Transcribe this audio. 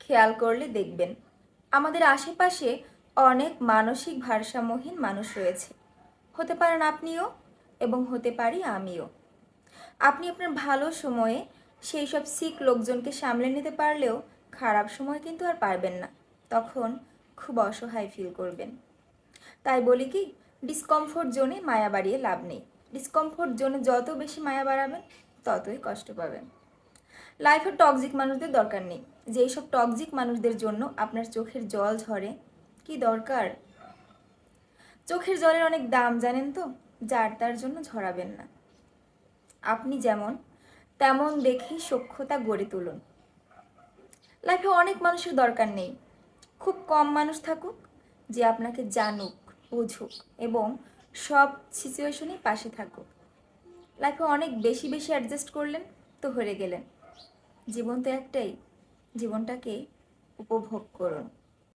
খেয়াল করলে দেখবেন, আমাদের আশেপাশে অনেক মানসিক ভারসাম্যহীন মানুষ রয়েছে। হতে পারেন আপনিও এবং হতে পারি আমিও। আপনি আপনার ভালো সময়ে সেই সব শিখ লোকজনকে সামলে নিতে পারলেও খারাপ সময় কিন্তু আর পারবেন না। তখন খুব অসহায় ফিল করবেন। তাই বলি কি ডিসকমফোর্ট জোনে মায়া বাড়িয়ে লাভ নেই। ডিসকমফোর্ট জোনে যত বেশি মায়া বাড়াবেন, ততই কষ্ট পাবেন। লাইফে টক্সিক মানুষদের দরকার নেই। যেই সব টক্সিক মানুষদের জন্য আপনার চোখের জল ঝরে, কি দরকার? চোখের জলের অনেক দাম, জানেন তো? যার তার জন্য ঝরাবেন না। আপনি যেমন, তেমন দেখেই সক্ষতা গড়ে তুলুন। লাইফে অনেক মানুষের দরকার নেই। খুব কম মানুষ থাকুক যে আপনাকে জানুক, বুঝুক এবং সব সিচুয়েশনেই পাশে থাকুক। লাইফে অনেক বেশি বেশি অ্যাডজাস্ট করলেন তো হেরে গেলেন। জীবন তো একটাই জীবনটাকে উপভোগ করুন।